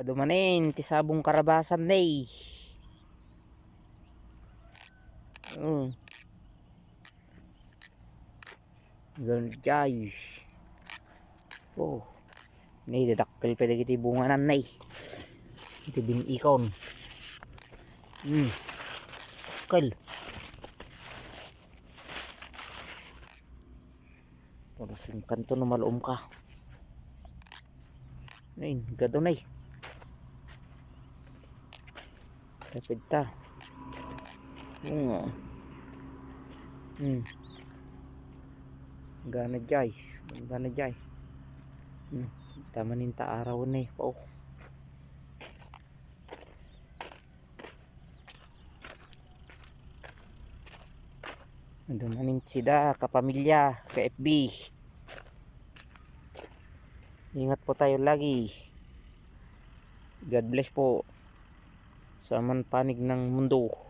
Adumanin, tisabong karabasan na eh. Mm. Ganun jay. Oh. Nay, dadakkel pa dagiti bunga nan nay. Iti bin ikon. Hmm. Dakkel. Tapos yung kanto na malum ka. Nay, gado nay. Rapid ta. Oo. Hmm. Gana jay. Gana jay. Hmm. Tama ninta araw na eh. Oh. Andun na nin sida, kapamilya, ka FB. Ingat po tayo lagi. God bless po sa man panig ng mundo.